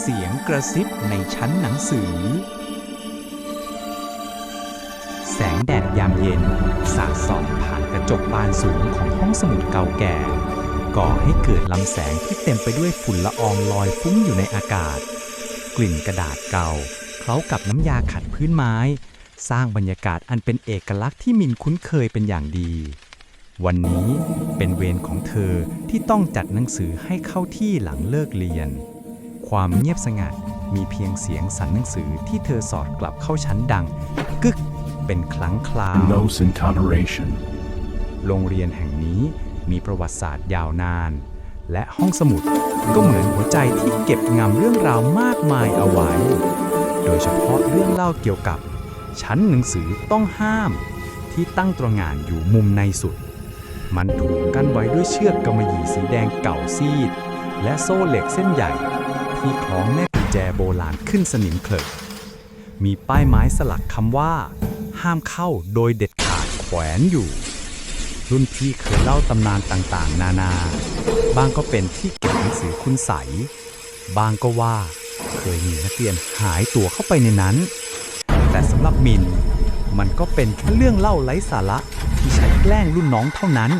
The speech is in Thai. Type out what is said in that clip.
เสียงกระซิบในชั้นหนังสือ แสงแดดยามเย็น สาดส่องผ่านกระจกบานสูงของห้องสมุดเก่าแก่ ก่อให้เกิดลำแสงที่เต็มไปด้วยฝุ่นละอองลอยฟุ้งอยู่ในอากาศ กลิ่นกระดาษเก่า เคล้ากับน้ำยาขัดพื้นไม้ สร้างบรรยากาศอันเป็นเอกลักษณ์ที่มินคุ้นเคยเป็นอย่างดีวันนี้เป็นเวรของเธอที่ต้องจัดหนังสือให้เข้าที่หลังเลิกเรียน ความเงียบสงัดมีเพียงเสียงสั่นหนังสือที่เธอสอดกลับเข้าชั้นดัง กึกเป็นครั้งคราว and no intonation. โรงเรียนแห่งนี้มีประวัติศาสตร์ยาวนาน และห้องสมุดก็เหมือนหัวใจที่เก็บงำเรื่องราวมากมายเอาไว้ โดยเฉพาะเรื่องเล่าเกี่ยวกับ ชั้นหนังสือต้องห้าม ที่ตั้งตระหง่านอยู่มุมในสุด มันถูกกั้นไว้ด้วยเชือกกำมะหยี่สีแดงเก่าซีด และโซ่เหล็กเส้นใหญ่ ที่คล้องแม่กุญแจโบราณขึ้นสนิมเคลิกมีป้ายไม้สลักคำว่า ห้ามเข้าโดยเด็ดขาดแขวนอยู่ รุ่นพี่เคยเล่าตำนานต่างๆ นานา บางก็เป็นที่เก็บหนังสือคุณใสยบางก็ว่า เคยมีนักเรียนหายตัวเข้าไปในนั้น แต่สำหรับมิน มันก็เป็นแค่เรื่องเล่าไร้สาระที่ใช้แกล้งรุ่นน้องเท่านั้น